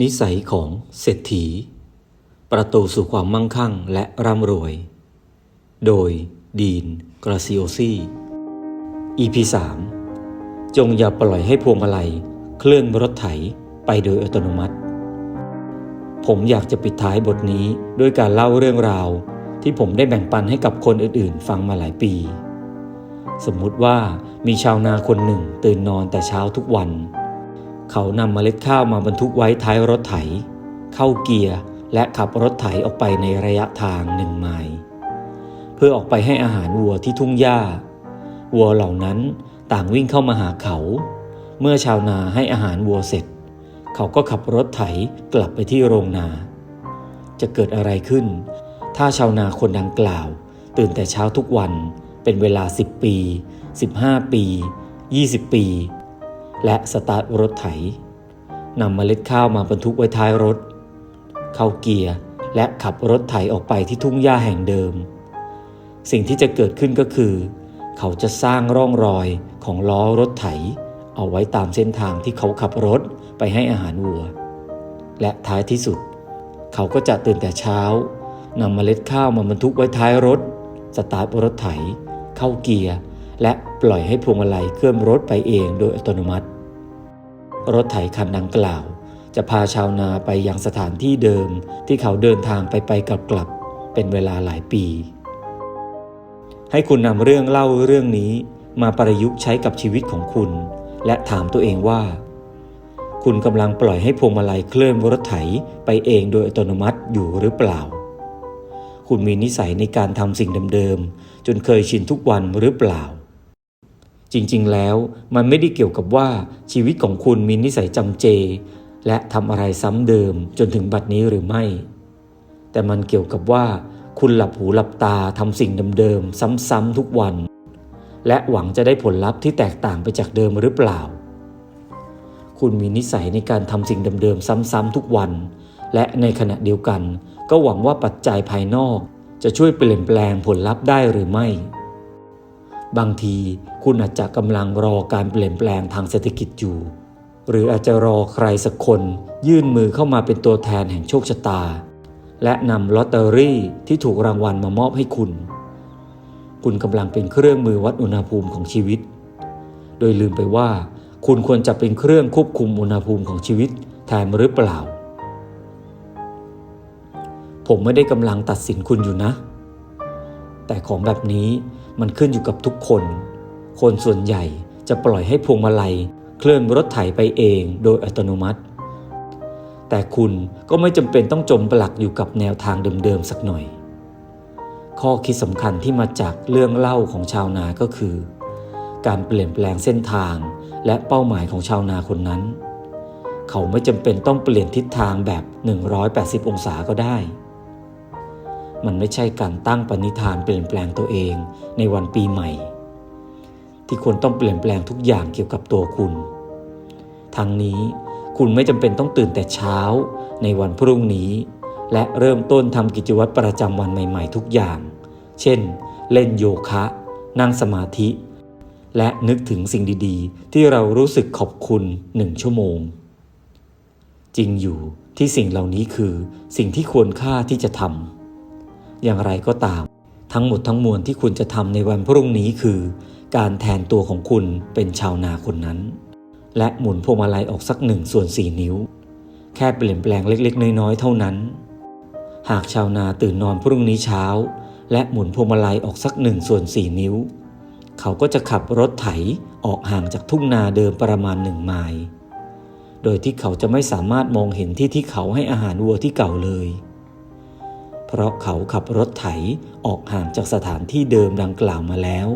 นิสัยของเศรษฐี ประตูสู่ความมั่งคั่งและร่ำรวย โดยดีนกราซิโอซี EP 3จงอย่าปล่อยให้พวงมาลัยเคลื่อนรถไถไปโดยอัตโนมัติ ผมอยากจะปิดท้ายบทนี้ด้วยการเล่าเรื่องราวที่ผมได้แบ่งปันให้กับคนอื่นๆ ฟังมาหลายปี สมมุติว่ามีชาวนาคนหนึ่งตื่นนอนแต่เช้าทุกวันเเขานำเมล็ดข้าวมาบรรทุกไว้ท้ายรถไถ เข้าเกียร์และขับรถไถออกไปในระยะทางหนึ่งไมล์เพื่อออกไปให้อาหารวัวที่ทุ่งหญ้า วัวเหล่านั้นต่างวิ่งเข้ามาหาเขา เมื่อชาวนาให้อาหารวัวเสร็จ เขาก็ขับรถไถกลับไปที่โรงนา จะเกิดอะไรขึ้น ถ้าชาวนาคนดังกล่าว ตื่นแต่เช้าทุกวันเป็นเวลา 10 ปี 15 ปี 20 ปี และสตาร์ทรถไถนำเมล็ดข้าวมาบรรทุกไว้ท้ายรถ เข้าเกียร์และขับรถไถออกไปที่ทุ่งหญ้าแห่งเดิม สิ่งที่จะเกิดขึ้นก็คือ เขาจะสร้างร่องรอยของล้อรถไถ เอาไว้ตามเส้นทางที่เขาขับรถไปให้อาหารวัว และท้ายที่สุด เขาก็จะตื่นแต่เช้านำเมล็ดข้าวมาบรรทุกไว้ท้ายรถ สตาร์ทรถไถ เข้าเกียร์ และปล่อยให้พวงมาลัยเคลื่อนรถไปเองโดยอัตโนมัติ รถไถคันดังกล่าว จะพาชาวนาไปยังสถานที่เดิมที่เขาเดินทางไปไปกลับกลับเป็นเวลาหลายปี ให้คุณนำเรื่องเล่าเรื่องนี้มาประยุกต์ใช้กับชีวิตของคุณ และถามตัวเองว่า คุณกำลังปล่อยให้พวงมาลัยเคลื่อนรถไถไปเองโดยอัตโนมัติอยู่หรือเปล่า คุณมีนิสัยในการทำสิ่งเดิมๆจนเคยชินทุกวันหรือเปล่า จริงๆ แล้วมันไม่ได้เกี่ยวกับว่าชีวิตของคุณมีนิสัยจำเจ และทำอะไรซ้ำเดิมจนถึงบัดนี้หรือไม่ แต่มันเกี่ยวกับว่า คุณหลับหูหลับตาทำสิ่งเดิมๆซ้ำๆทุกวัน และหวังจะได้ผลลัพธ์ที่แตกต่างไปจากเดิมหรือเปล่า คุณมีนิสัยในการทำสิ่งเดิมๆซ้ำๆทุกวัน และในขณะเดียวกัน ก็หวังว่าปัจจัยภายนอก จะช่วยเปลี่ยนแปลงผลลัพธ์ได้หรือไม่บางที คุณอาจจะกำลังรอการเปลี่ยนแปลงทางเศรษฐกิจอยู่ หรืออาจจะรอใครสักคนยื่นมือเข้ามาเป็นตัวแทนแห่งโชคชะตา และนำลอตเตอรี่ที่ถูกรางวัลมามอบให้คุณ คุณกำลังเป็นเครื่องมือวัดอุณหภูมิของชีวิต โดยลืมไปว่า คุณควรจะเป็นเครื่องควบคุมอุณหภูมิของชีวิตแทนหรือเปล่า ผมไม่ได้กำลังตัดสินคุณอยู่นะ แต่ของแบบนี้มันขึ้นอยู่กับทุกคน คนส่วนใหญ่จะปล่อยให้พวงมาลัย เคลื่อนรถไถไปเองโดยอัตโนมัติ แต่คุณก็ไม่จำเป็นต้องจมปลักอยู่กับแนวทางเดิมๆสักหน่อย ข้อคิดสำคัญที่มาจากเรื่องเล่าของชาวนาก็คือ การเปลี่ยนแปลงเส้นทางและเป้าหมายของชาวนาคนนั้น เขาไม่จำเป็นต้องเปลี่ยนทิศทางแบบ 180 องศาก็ได้มันไม่ใช่การตั้งปณิธานเปลี่ยนแปลงตัวเองในวันปีใหม่ ที่คุณต้องเปลี่ยนแปลงทุกอย่างเกี่ยวกับตัวคุณ ทั้งนี้คุณไม่จำเป็นต้องตื่นแต่เช้าในวันพรุ่งนี้ และเริ่มต้นทำกิจวัตรประจำวันใหม่ ๆ ทุกอย่าง เช่น เล่นโยคะ นั่งสมาธิ และนึกถึงสิ่งดีๆ ที่เรารู้สึกขอบคุณหนึ่งชั่วโมง จริงอยู่ที่สิ่งเหล่านี้คือสิ่งที่ควรค่าที่จะทำอย่างไรก็ตาม ทั้งหมดทั้งมวลที่คุณจะทำในวันพรุ่งนี้คือ การแทนตัวของคุณเป็นชาวนาคนนั้น และหมุนพวงมาลัยออกสักหนึ่งส่วนสี่นิ้ว แค่เปลี่ยนแปลงเล็กๆ น้อยๆ เท่านั้น หากชาวนาตื่นนอนพรุ่งนี้เช้า และหมุนพวงมาลัยออกสักหนึ่งส่วนสี่นิ้ว เขาก็จะขับรถไถออกห่างจากทุ่งนาเดิมประมาณหนึ่งไมล์โดยที่เขาจะไม่สามารถมองเห็นที่ที่เขาให้อาหารวัวที่เก่าเลย เพราะเขาขับรถไถออกห่างจากสถานที่เดิมดังกล่าวมาแล้ว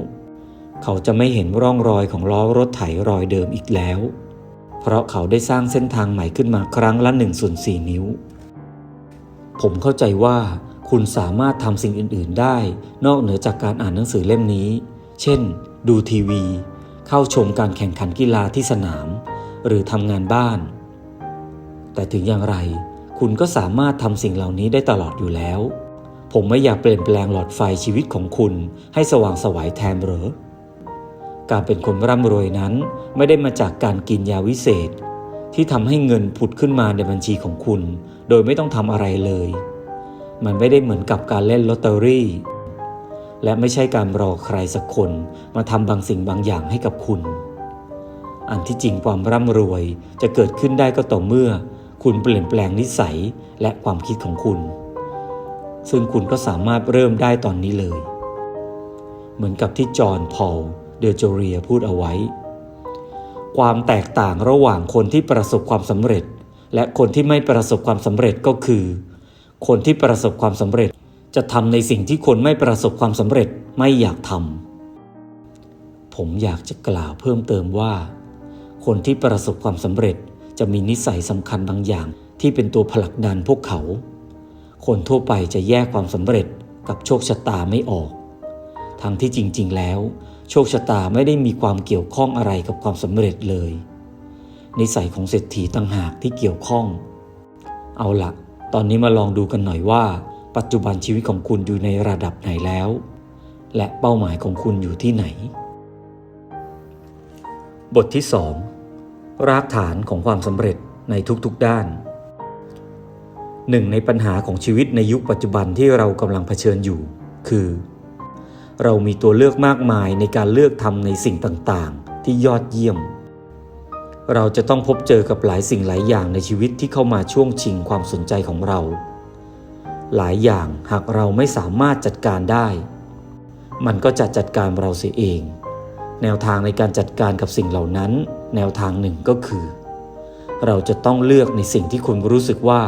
เขาจะไม่เห็นร่องรอยของล้อรถไถรอยเดิมอีกแล้ว เพราะเขาได้สร้างเส้นทางใหม่ขึ้นมาครั้งละหนึ่งส่วนสี่นิ้ว ผมเข้าใจว่าคุณสามารถทำสิ่งอื่น ๆ ได้ นอกเหนือจากการอ่านหนังสือเล่มนี้ เช่น ดูทีวี เข้าชมการแข่งขันกีฬาที่สนาม หรือทำงานบ้าน แต่ถึงอย่างไร คุณก็สามารถทำสิ่งเหล่านี้ได้ตลอดอยู่แล้วผมไม่อยากเปลี่ยนแปลงหลอดไฟชีวิตของคุณให้สว่างไสวัยแทนหรือ การเป็นคนร่ำรวยนั้นไม่ได้มาจากการกินยาวิเศษ ที่ทำให้เงินผุดขึ้นมาในบัญชีของคุณ โดยไม่ต้องทำอะไรเลย มันไม่ได้เหมือนกับการเล่นลอตเตอรี่ และไม่ใช่การรอใครสักคนมาทำบางสิ่งบางอย่างให้กับคุณ อันที่จริงความร่ำรวยจะเกิดขึ้นได้ก็ต่อเมื่อ คุณเปลี่ยนแปลงนิสัยและความคิดของคุณ ซึ่งคุณก็สามารถเริ่มได้ตอนนี้เลย เหมือนกับที่จอห์นพอล เดอโจเรียพูดเอาไว้ ความแตกต่างระหว่างคนที่ประสบความสำเร็จ และคนที่ไม่ประสบความสำเร็จก็คือ คนที่ประสบความสำเร็จจะทำในสิ่งที่คนไม่ประสบความสำเร็จไม่อยากทำผมอยากจะกล่าวเพิ่มเติมว่า คนที่ประสบความสำเร็จจะมีนิสัยสำคัญบางอย่างที่เป็นตัวผลักดันพวกเขา คนทั่วไปจะแยกความสำเร็จกับโชคชะตาไม่ออก ทั้งที่จริง ๆ แล้ว โชคชะตาไม่ได้มีความเกี่ยวข้องอะไรกับความสำเร็จเลยนิสัยของเศรษฐีต่างหากที่เกี่ยวข้อง เอาละตอนนี้มาลองดูกันหน่อยว่า ปัจจุบันชีวิตของคุณอยู่ในระดับไหนแล้ว และเป้าหมายของคุณอยู่ที่ไหน บทที่ 2 รากฐานของความสำเร็จในทุกๆด้านหนึ่งในปัญหาของชีวิตในยุคปัจจุบันที่เรากำลังเผชิญอยู่ คือ เรามีตัวเลือกมากมายในการเลือกทำในสิ่งต่างๆ ที่ยอดเยี่ยม เราจะต้องพบเจอกับหลายสิ่งหลายอย่างในชีวิตที่เข้ามาช่วงชิงความสนใจของเรา หลายอย่างหากเราไม่สามารถจัดการได้ มันก็จะจัดการเราเสียเอง แนวทางในการจัดการกับสิ่งเหล่านั้น แนวทางหนึ่งก็คือ เราจะต้องเลือกในสิ่งที่คุณรู้สึกว่า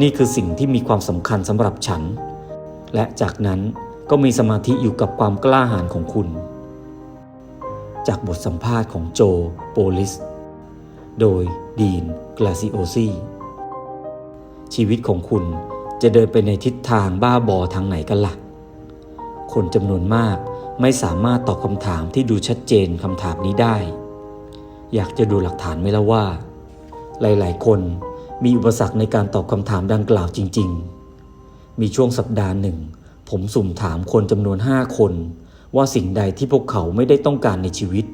นี่คือสิ่งที่มีความสำคัญสำหรับฉัน และจากนั้น ก็มีสมาธิอยู่กับความกล้าหาญของคุณ จากบทสัมภาษณ์ของโจโปลิส โดยดีนกลาซิโอซีชีวิตของคุณจะเดินไปในทิศทางบ้าบอทางไหนกันละ่ะ คนจำนวนมากไม่สามารถตอบคำถามที่ดูชัดเจนคำถามนี้ได้ อยากจะดูหลักฐานไหมล่ะว่า หลาย ๆ คนมีอุปสรรคในการตอบคำถามดังกล่าวจริง ๆ มีช่วงสัปดาห์หนึ่ง ผมสุ่มถามคนจำนวนห้าคน ว่าสิ่งใดที่พวกเขาไม่ได้ต้องการในชีวิต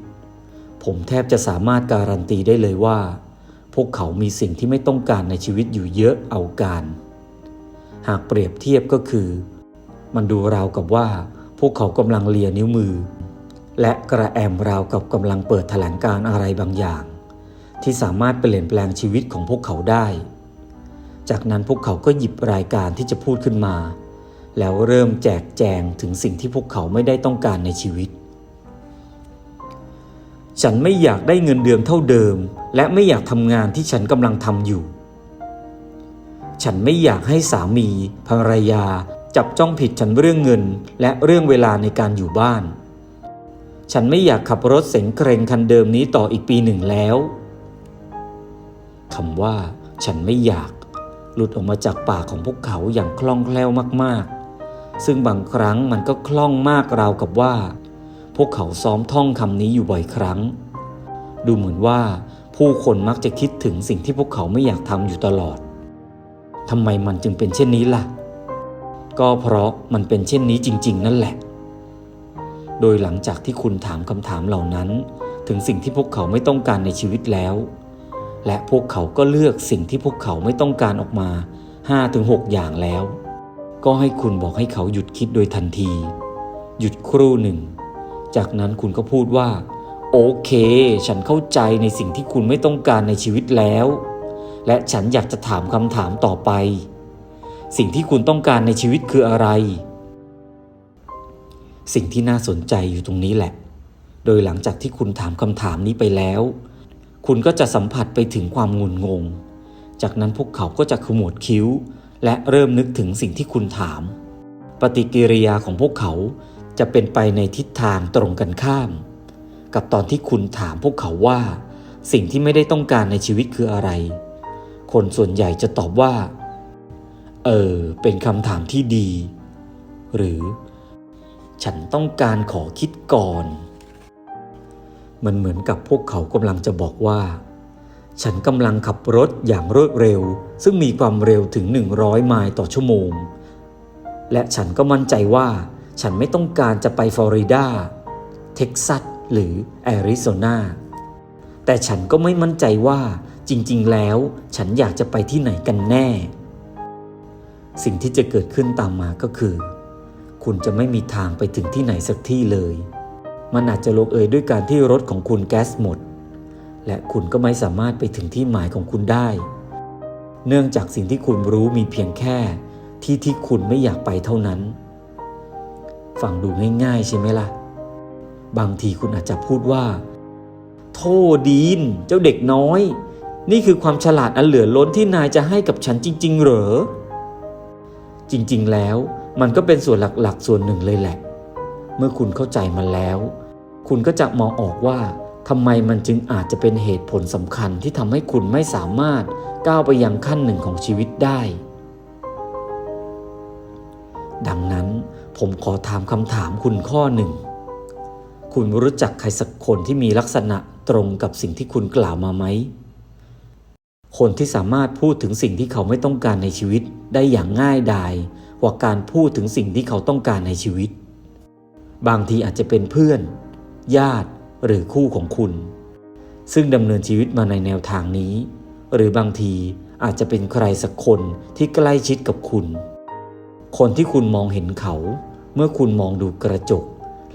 ผมแทบจะสามารถการันตีได้เลยว่า พวกเขามีสิ่งที่ไม่ต้องการในชีวิตอยู่เยอะเอาการ หากเปรียบเทียบก็คือ มันดูราวกับว่า พวกเขากำลังเลียนิ้วมือ และกระแอมราวกับกำลังเปิดแถลงการอะไรบางอย่าง ที่สามารถเปลี่ยนแปลงชีวิตของพวกเขาได้ จากนั้นพวกเขาก็หยิบรายการที่จะพูดขึ้นมา แล้วเริ่มแจกแจงถึงสิ่งที่พวกเขาไม่ได้ต้องการในชีวิต ฉันไม่อยากได้เงินเดือนเท่าเดิม และไม่อยากทำงานที่ฉันกำลังทำอยู่ ฉันไม่อยากให้สามี ภรรยา จับจ้องผิดฉันเรื่องเงิน และเรื่องเวลาในการอยู่บ้าน ฉันไม่อยากขับรถเสงเครงคันเดิมนี้ต่ออีกปีหนึ่งแล้วคำว่า ฉันไม่อยากหลุดออกมาจากปากของพวกเขาอย่างคล่องแคล่วมาก ๆ ซึ่งบางครั้งมันก็คล่องมากราวกับว่า พวกเขาซ้อมท่องคำนี้อยู่บ่อยครั้ง ดูเหมือนว่าผู้คนมักจะคิดถึงสิ่งที่พวกเขาไม่อยากทำอยู่ตลอดทำไมมันจึงเป็นเช่นนี้ล่ะ ก็เพราะมันเป็นเช่นนี้จริง ๆ นั่นแหละ โดยหลังจากที่คุณถามคำถามเหล่านั้น ถึงสิ่งที่พวกเขาไม่ต้องการในชีวิตแล้ว และพวกเขาก็เลือกสิ่งที่พวกเขาไม่ต้องการออกมา5-6อย่างแล้ว ก็ให้คุณบอกให้เขาหยุดคิดโดยทันที หยุดครู่หนึ่ง จากนั้นคุณก็พูดว่า โอเค ฉันเข้าใจในสิ่งที่คุณไม่ต้องการในชีวิตแล้ว และฉันอยากจะถามคำถามต่อไป สิ่งที่คุณต้องการในชีวิตคืออะไร สิ่งที่น่าสนใจอยู่ตรงนี้แหละ โดยหลังจากที่คุณถามคำถามนี้ไปแล้ว คุณก็จะสัมผัสไปถึงความงุนงง จากนั้นพวกเขาก็จะขมวดคิ้ว และเริ่มนึกถึงสิ่งที่คุณถาม ปฏิกิริยาของพวกเขาจะเป็นไปในทิศทางตรงกันข้าม กับตอนที่คุณถามพวกเขาว่า สิ่งที่ไม่ได้ต้องการในชีวิตคืออะไร คนส่วนใหญ่จะตอบว่า เออ เป็นคำถามที่ดี หรือ ฉันต้องการขอคิดก่อน มันเหมือนกับพวกเขากำลังจะบอกว่า ฉันกำลังขับรถอย่างรวดเร็ว ซึ่งมีความเร็วถึง 100 ไมล์ต่อชั่วโมง และฉันก็มั่นใจว่า ฉันไม่ต้องการจะไปฟลอริดา เท็กซัส หรือแอริโซนา แต่ฉันก็ไม่มั่นใจว่าจริง ๆ แล้ว ฉันอยากจะไปที่ไหนกันแน่ สิ่งที่จะเกิดขึ้นตามมาก็คือ คุณจะไม่มีทางไปถึงที่ไหนสักที่เลย มันอาจจะลงเอยด้วยการที่รถของคุณแก๊สหมด และคุณก็ไม่สามารถไปถึงที่หมายของคุณได้ เนื่องจากสิ่งที่คุณรู้มีเพียงแค่ ที่ที่คุณไม่อยากไปเท่านั้น ฟังดูง่าย ๆ ใช่ไหมล่ะ บางทีคุณอาจจะพูดว่า โทษดีน เจ้าเด็กน้อย นี่คือความฉลาดอันเหลือล้นที่นายจะให้กับฉันจริง ๆ เหรอ จริงๆ แล้วมันก็เป็นส่วนหลักๆ ส่วนหนึ่งเลยแหละ เมื่อคุณเข้าใจมันแล้ว คุณก็จะมองออกว่า ทำไมมันจึงอาจจะเป็นเหตุผลสำคัญที่ทำให้คุณไม่สามารถก้าวไปยังขั้นหนึ่งของชีวิตได้ ดังนั้นผมขอถามคำถามคุณข้อหนึ่ง คุณรู้จักใครสักคนที่มีลักษณะตรงกับสิ่งที่คุณกล่าวมาไหม คนที่สามารถพูดถึงสิ่งที่เขาไม่ต้องการในชีวิตได้อย่างง่ายดายกว่าการพูดถึงสิ่งที่เขาต้องการในชีวิต บางทีอาจจะเป็นเพื่อน ญาติ หรือคู่ของคุณ ซึ่งดำเนินชีวิตมาในแนวทางนี้ หรือบางทีอาจจะเป็นใครสักคนที่ใกล้ชิดกับคุณ คนที่คุณมองเห็นเขา เมื่อคุณมองดูกระจก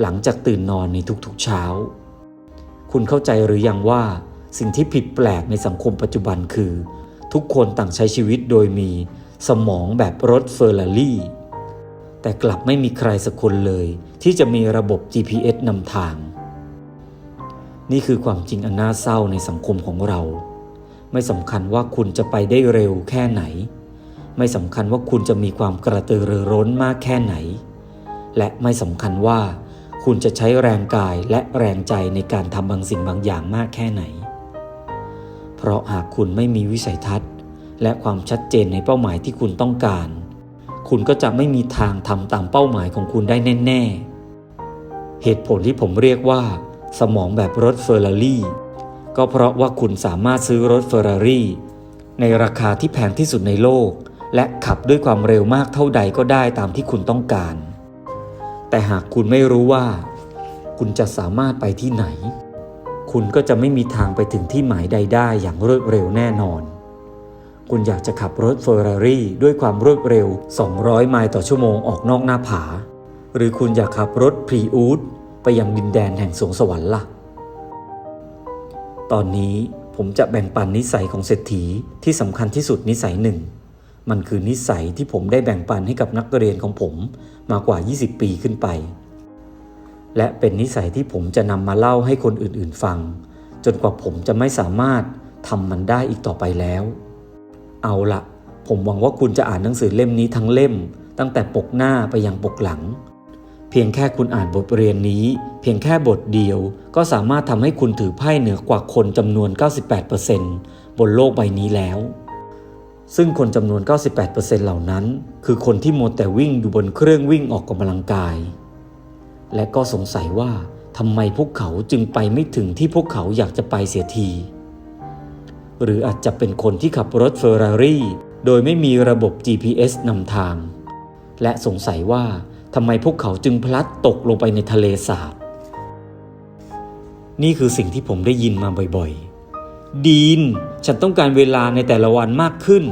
หลังจากตื่นนอนในทุกๆเช้า คุณเข้าใจหรือยังว่า สิ่งที่ผิดแปลกในสังคมปัจจุบันคือ ทุกคนต่างใช้ชีวิตโดยมีสมองแบบรถเฟอร์รารี่แต่กลับไม่มีใครสักคนเลยที่จะมีระบบ GPS นำทาง นี่คือความจริงอันน่าเศร้าในสังคมของเรา ไม่สำคัญว่าคุณจะไปได้เร็วแค่ไหน ไม่สำคัญว่าคุณจะมีความกระตือรือร้นมากแค่ไหน และไม่สำคัญว่าคุณจะใช้แรงกายและแรงใจในการทำบางสิ่งบางอย่างมากแค่ไหน เพราะหากคุณไม่มีวิสัยทัศน์ และความชัดเจนในเป้าหมายที่คุณต้องการ คุณก็จะไม่มีทางทำตามเป้าหมายของคุณได้แน่ ๆ เหตุผลที่ผมเรียกว่า สมองแบบรถเฟอร์รารี่ก็เพราะว่าคุณสามารถซื้อรถเฟอร์รารี่ในราคาที่แพงที่สุดในโลก และขับด้วยความเร็วมากเท่าใดก็ได้ตามที่คุณต้องการ แต่หากคุณไม่รู้ว่า คุณจะสามารถไปที่ไหน คุณก็จะไม่มีทางไปถึงที่หมายใดได้อย่างรวดเร็วแน่นอน คุณอยากจะขับรถเฟอร์รารี่ด้วยความรวดเร็ว 200 ไมล์ต่อชั่วโมงออกนอกหน้าผา หรือคุณอยากขับรถพรีอูด ไปยังดินแดนแห่งสวงสวรรค์ล่ะ ตอนนี้ผมจะแบ่งปันนิสัยของเศรษฐีที่สำคัญที่สุดนิสัยหนึ่ง มันคือนิสัยที่ผมได้แบ่งปันให้กับนักเรียนของผมมากว่า 20 ปีขึ้นไป และเป็นนิสัยที่ผมจะนำมาเล่าให้คนอื่นๆฟัง จนกว่าผมจะไม่สามารถทำมันได้อีกต่อไปแล้ว เอาละผมหวังว่าคุณจะอ่านหนังสือเล่มนี้ทั้งเล่ม ตั้งแต่ปกหน้าไปยังปกหลัง เพียงแค่คุณอ่านบทเรียนนี้ เพียงแค่บทเดียว ก็สามารถทำให้คุณถือไพ่เหนือกว่าคนจำนวน 98%บนโลกใบนี้แล้ว ซึ่งคนจำนวน 98%เหล่านั้น คือคนที่มัวแต่วิ่งอยู่บนเครื่องวิ่งออกกำลังกาย และก็สงสัยว่าทำไมพวกเขาจึงไปไม่ถึงที่พวกเขาอยากจะไปเสียที หรืออาจจะเป็นคนที่ขับรถเฟอร์รารี่โดยไม่มีระบบ GPS นำทาง และสงสัยว่า ทำไมพวกเขาจึงพลัดตกลงไปในทะเลสาบ นี่คือสิ่งที่ผมได้ยินมาบ่อยๆ ดีน ฉันต้องการเวลาในแต่ละวันมากขึ้น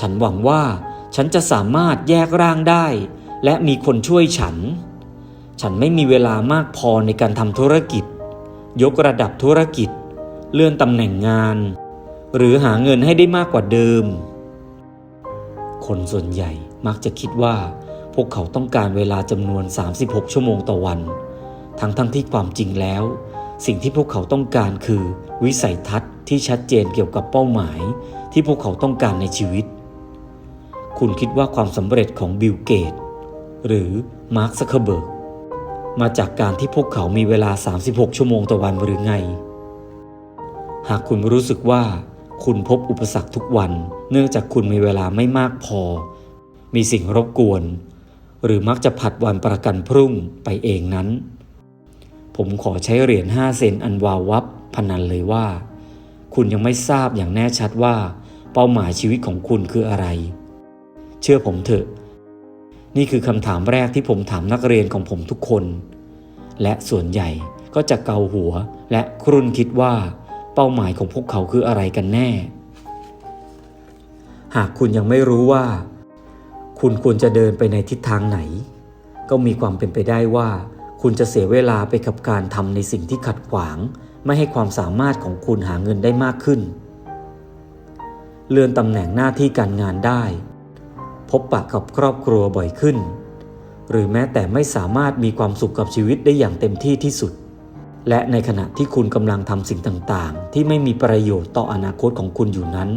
ฉันหวังว่าฉันจะสามารถแยกร่างได้ และมีคนช่วยฉัน ฉันไม่มีเวลามากพอในการทำธุรกิจ ยกระดับธุรกิจ เลื่อนตำแหน่งงาน หรือหาเงินให้ได้มากกว่าเดิม คนส่วนใหญ่มักจะคิดว่า พวกเขาต้องการเวลาจำนวน 36 ชั่วโมงต่อวัน ทั้งทั้งที่ความจริงแล้ว สิ่งที่พวกเขาต้องการคือ วิสัยทัศน์ที่ชัดเจนเกี่ยวกับเป้าหมาย ที่พวกเขาต้องการในชีวิต คุณคิดว่าความสำเร็จของบิลเกต หรือมาร์คซักเคเบิร์กมาจากการที่พวกเขามีเวลา 36 ชั่วโมงต่อวันหรือไง หากคุณรู้สึกว่าคุณพบอุปสรรคทุกวัน เนื่องจากคุณมีเวลาไม่มากพอ มีสิ่งรบกวน หรือมักจะผัดวันประกันพรุ่งไปเองนั้น ผมขอใช้เหรียญ5เซนอันวาววับพนันเลยว่า คุณยังไม่ทราบอย่างแน่ชัดว่า เป้าหมายชีวิตของคุณคืออะไร เชื่อผมเถอะ นี่คือคำถามแรกที่ผมถามนักเรียนของผมทุกคน และส่วนใหญ่ก็จะเกาหัวและครุ่นคิดว่า เป้าหมายของพวกเขาคืออะไรกันแน่ หากคุณยังไม่รู้ว่า คุณควรจะเดินไปในทิศทางไหน ก็มีความเป็นไปได้ว่า คุณจะเสียเวลาไปกับการทำในสิ่งที่ขัดขวาง ไม่ให้ความสามารถของคุณหาเงินได้มากขึ้น เลื่อนตำแหน่งหน้าที่การงานได้ พบปะกับครอบครัวบ่อยขึ้น หรือแม้แต่ไม่สามารถมีความสุขกับชีวิตได้อย่างเต็มที่ที่สุด และในขณะที่คุณกำลังทำสิ่งต่างๆ ที่ไม่มีประโยชน์ต่ออนาคตของคุณอยู่นั้น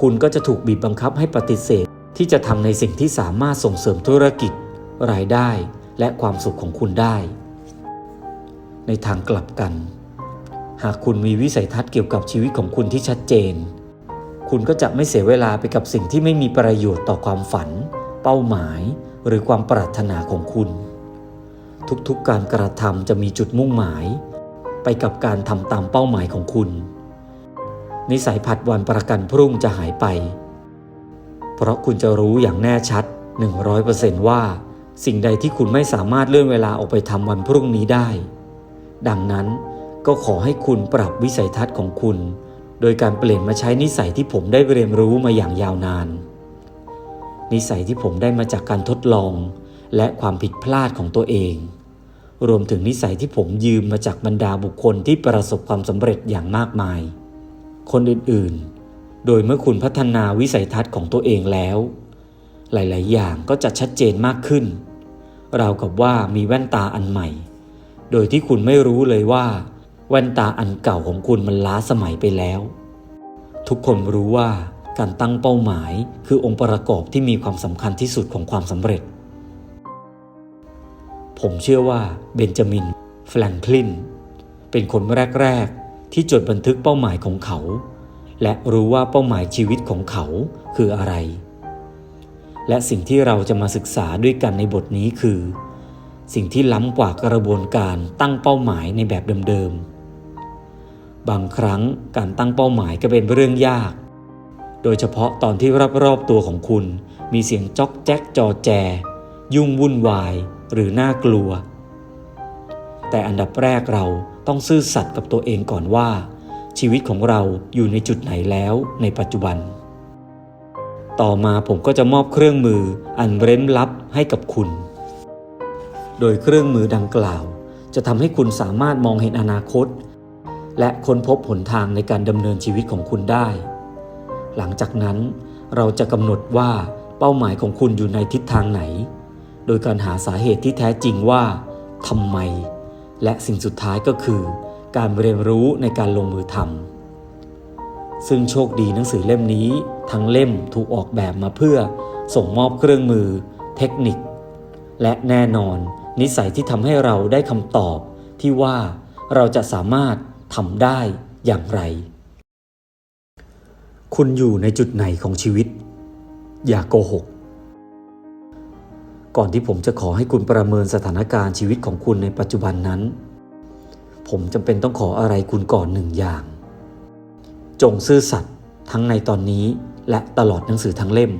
คุณก็จะถูกบีบบังคับให้ปฏิเสธ ที่จะทำในสิ่งที่สามารถส่งเสริมธุรกิจ รายได้ และความสุขของคุณได้ ในทางกลับกัน หากคุณมีวิสัยทัศน์เกี่ยวกับชีวิตของคุณที่ชัดเจน คุณก็จะไม่เสียเวลาไปกับสิ่งที่ไม่มีประโยชน์ต่อความฝัน เป้าหมาย หรือความปรารถนาของคุณ ทุกๆการกระทำจะมีจุดมุ่งหมาย ไปกับการทำตามเป้าหมายของคุณนิสัยผัดวันประกันพรุ่งจะหายไป เพราะคุณจะรู้อย่างแน่ชัด 100%ว่า สิ่งใดที่คุณไม่สามารถเลื่อนเวลาออกไปทำวันพรุ่งนี้ได้ ดังนั้นก็ขอให้คุณปรับวิสัยทัศน์ของคุณ โดยการเปลี่ยนมาใช้นิสัยที่ผมได้เรียนรู้มาอย่างยาวนาน นิสัยที่ผมได้มาจากการทดลอง และความผิดพลาดของตัวเอง รวมถึงนิสัยที่ผมยืมมาจากบรรดาบุคคลที่ประสบความสำเร็จอย่างมากมาย คนอื่นๆ โดยเมื่อคุณพัฒนาวิสัยทัศน์ของตัวเองแล้ว หลาย ๆ อย่างก็จะชัดเจนมากขึ้น ราวกับว่ามีแว่นตาอันใหม่ โดยที่คุณไม่รู้เลยว่า แว่นตาอันเก่าของคุณมันล้าสมัยไปแล้ว ทุกคนรู้ว่าการตั้งเป้าหมายคือองค์ประกอบที่มีความสำคัญที่สุดของความสำเร็จ ผมเชื่อว่าเบนจามินแฟรงคลินเป็นคนแรก ๆ ที่จดบันทึกเป้าหมายของเขา และรู้ว่าเป้าหมายชีวิตของเขาคืออะไร และสิ่งที่เราจะมาศึกษาด้วยกันในบทนี้คือ สิ่งที่ล้ำกว่ากระบวนการตั้งเป้าหมายในแบบเดิมๆ บางครั้งการตั้งเป้าหมายก็เป็นเรื่องยาก โดยเฉพาะตอนที่รอบๆตัวของคุณ มีเสียงจ๊อกแจ๊กจอแจ ยุ่งวุ่นวาย หรือน่ากลัว แต่อันดับแรกเราต้องซื่อสัตย์กับตัวเองก่อนว่า ชีวิตของเราอยู่ในจุดไหนแล้วในปัจจุบัน ต่อมาผมก็จะมอบเครื่องมืออันเร้นลับให้กับคุณ โดยเครื่องมือดังกล่าว จะทำให้คุณสามารถมองเห็นอนาคต และค้นพบหนทางในการดำเนินชีวิตของคุณได้ หลังจากนั้นเราจะกำหนดว่าเป้าหมายของคุณอยู่ในทิศทางไหน โดยการหาสาเหตุที่แท้จริงว่าทำไม และสิ่งสุดท้ายก็คือ การเรียนรู้ในการลงมือทำซึ่งโชคดีหนังสือเล่มนี้ ทั้งเล่มถูกออกแบบมาเพื่อส่งมอบเครื่องมือ เทคนิค และแน่นอน นิสัยที่ทำให้เราได้คำตอบ ที่ว่าเราจะสามารถทำได้อย่างไร คุณอยู่ในจุดไหนของชีวิต อย่าโกหก ก่อนที่ผมจะขอให้คุณประเมินสถานการณ์ชีวิตของคุณในปัจจุบันนั้น ผมจำเป็นต้องขออะไรคุณก่อนหนึ่งอย่าง จงซื่อสัตย์ทั้งในตอนนี้และตลอดหนังสือทั้งเล่ม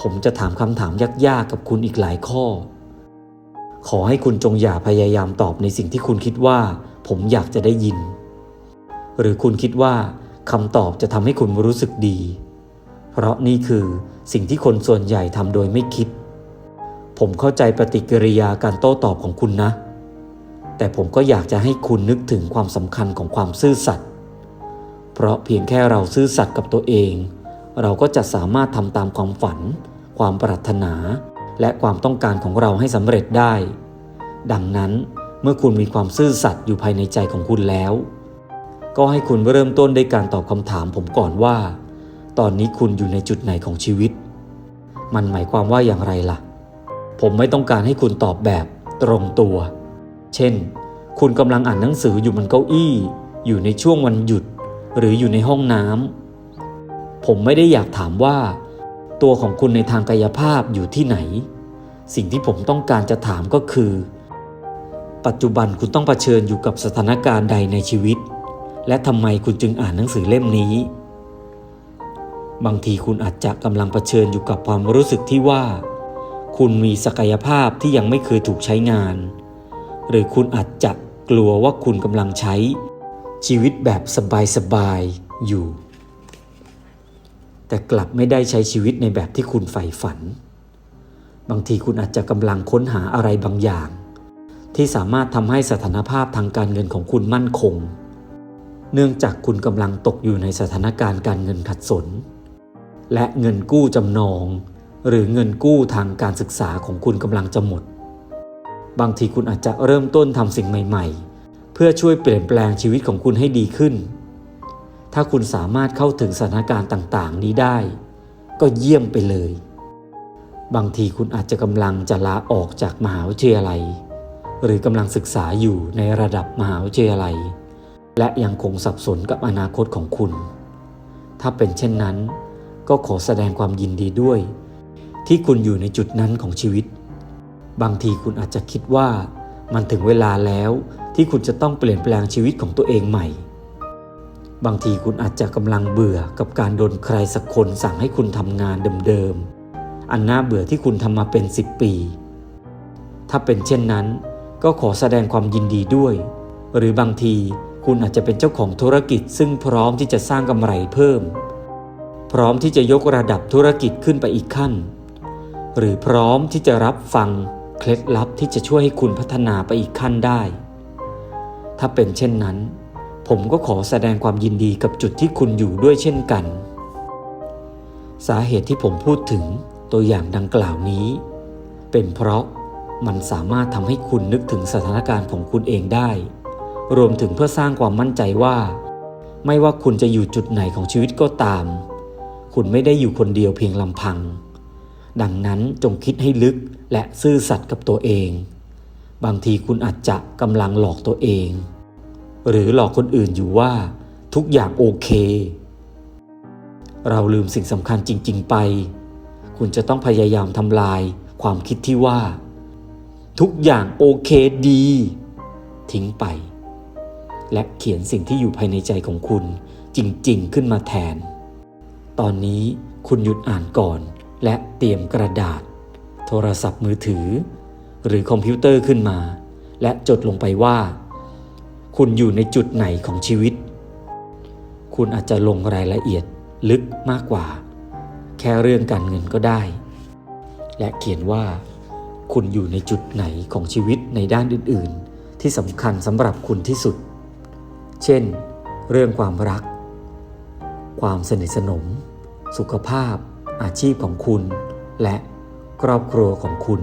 ผมจะถามคำถามยากๆกับคุณอีกหลายข้อ ขอให้คุณจงอย่าพยายามตอบในสิ่งที่คุณคิดว่า ผมอยากจะได้ยิน หรือคุณคิดว่าคำตอบจะทำให้คุณรู้สึกดี เพราะนี่คือสิ่งที่คนส่วนใหญ่ทำโดยไม่คิด ผมเข้าใจปฏิกิริยาการโต้ตอบของคุณนะ แต่ผมก็อยากจะให้คุณนึกถึงความสำคัญของความซื่อสัตย์ เพราะเพียงแค่เราซื่อสัตย์กับตัวเอง เราก็จะสามารถทำตามความฝัน ความปรารถนา และความต้องการของเราให้สำเร็จได้ ดังนั้นเมื่อคุณมีความซื่อสัตย์อยู่ภายในใจของคุณแล้ว ก็ให้คุณเริ่มต้นด้วยการตอบคำถามผมก่อนว่า ตอนนี้คุณอยู่ในจุดไหนของชีวิต มันหมายความว่าอย่างไรล่ะ ผมไม่ต้องการให้คุณตอบแบบตรงตัว เช่น คุณกำลังอ่านหนังสืออยู่บนเก้าอี้ อยู่ในช่วงวันหยุด หรืออยู่ในห้องน้ำผมไม่ได้อยากถามว่า ตัวของคุณในทางกายภาพอยู่ที่ไหน สิ่งที่ผมต้องการจะถามก็คือ ปัจจุบันคุณต้องเผชิญอยู่กับสถานการณ์ใดในชีวิต และทำไมคุณจึงอ่านหนังสือเล่มนี้ บางทีคุณอาจจะกำลังเผชิญอยู่กับความรู้สึกที่ว่าคุณมีศักยภาพที่ยังไม่เคยถูกใช้งาน หรือคุณอาจจะกลัวว่าคุณกำลังใช้ ชีวิตแบบสบายๆอยู่ แต่กลับไม่ได้ใช้ชีวิตในแบบที่คุณใฝ่ฝัน บางทีคุณอาจจะกำลังค้นหาอะไรบางอย่าง ที่สามารถทำให้สถานภาพทางการเงินของคุณมั่นคง เนื่องจากคุณกำลังตกอยู่ในสถานการณ์การเงินขัดสน และเงินกู้จำนอง หรือเงินกู้ทางการศึกษาของคุณกำลังจะหมด บางทีคุณอาจจะเริ่มต้นทำสิ่งใหม่ ๆ เพื่อช่วยเปลี่ยนแปลงชีวิตของคุณให้ดีขึ้น ถ้าคุณสามารถเข้าถึงสถานการณ์ต่างๆ นี้ได้ ก็เยี่ยมไปเลย บางทีคุณอาจจะกำลังจะลาออกจากมหาวิทยาลัย หรือกำลังศึกษาอยู่ในระดับมหาวิทยาลัย และยังคงสับสนกับอนาคตของคุณ ถ้าเป็นเช่นนั้น ก็ขอแสดงความยินดีด้วย ที่คุณอยู่ในจุดนั้นของชีวิต บางทีคุณอาจจะคิดว่ามันถึงเวลาแล้วที่คุณจะต้องเปลี่ยนแปลงชีวิตของตัวเองใหม่ บางทีคุณอาจจะกำลังเบื่อกับการโดนใครสักคนสั่งให้คุณทำงานเดิมๆ อันน่าเบื่อที่คุณทำมาเป็น 10 ปี ถ้าเป็นเช่นนั้น ก็ขอแสดงความยินดีด้วย หรือบางทีคุณอาจจะเป็นเจ้าของธุรกิจซึ่งพร้อมที่จะสร้างกำไรเพิ่ม พร้อมที่จะยกระดับธุรกิจขึ้นไปอีกขั้น หรือพร้อมที่จะรับฟัง เคล็ดลับที่จะช่วยให้คุณพัฒนาไปอีกขั้นได้ ถ้าเป็นเช่นนั้น ผมก็ขอแสดงความยินดีกับจุดที่คุณอยู่ด้วยเช่นกัน สาเหตุที่ผมพูดถึงตัวอย่างดังกล่าวนี้ เป็นเพราะมันสามารถทำให้คุณนึกถึงสถานการณ์ของคุณเองได้ รวมถึงเพื่อสร้างความมั่นใจว่า ไม่ว่าคุณจะอยู่จุดไหนของชีวิตก็ตาม คุณไม่ได้อยู่คนเดียวเพียงลำพัง ดังนั้นจงคิดให้ลึกและซื่อสัตย์กับตัวเอง บางทีคุณอาจจะกำลังหลอกตัวเอง หรือหลอกคนอื่นอยู่ว่า ทุกอย่างโอเค เราลืมสิ่งสำคัญจริง ๆ ไป คุณจะต้องพยายามทำลายความคิดที่ว่า ทุกอย่างโอเคดี ทิ้งไป และเขียนสิ่งที่อยู่ภายในใจของคุณจริง ๆ ขึ้นมาแทน ตอนนี้คุณหยุดอ่านก่อน และเตรียมกระดาษ โทรศัพท์มือถือ หรือคอมพิวเตอร์ขึ้นมา และจดลงไปว่า คุณอยู่ในจุดไหนของชีวิต คุณอาจจะลงรายละเอียดลึกมากกว่า แค่เรื่องการเงินก็ได้ และเขียนว่า คุณอยู่ในจุดไหนของชีวิตในด้านอื่น ๆ ที่สำคัญสำหรับคุณที่สุด เช่น เรื่องความรัก ความสนิทสนม สุขภาพ อาชีพของคุณ และครอบครัวของคุณ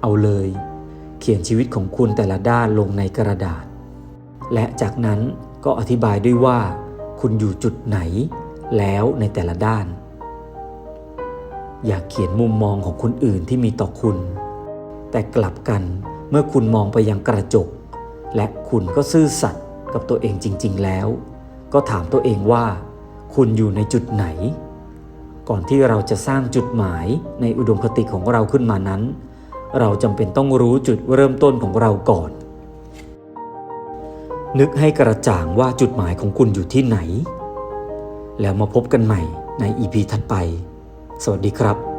เอาเลย เขียนชีวิตของคุณแต่ละด้านลงในกระดาษ และจากนั้นก็อธิบายด้วยว่า คุณอยู่จุดไหน แล้วในแต่ละด้าน อย่าเขียนมุมมองของคนอื่นที่มีต่อคุณ แต่กลับกันเมื่อคุณมองไปยังกระจก และคุณก็ซื่อสัตย์กับตัวเองจริง ๆ แล้ว ก็ถามตัวเองว่า คุณอยู่ในจุดไหน ก่อนที่เราจะสร้างจุดหมายในอุดมคติของเราขึ้นมานั้น เราจำเป็นต้องรู้จุดเริ่มต้นของเราก่อน นึกให้กระจ่างว่าจุดหมายของคุณอยู่ที่ไหน แล้วมาพบกันใหม่ในอีพีถัดไป สวัสดีครับ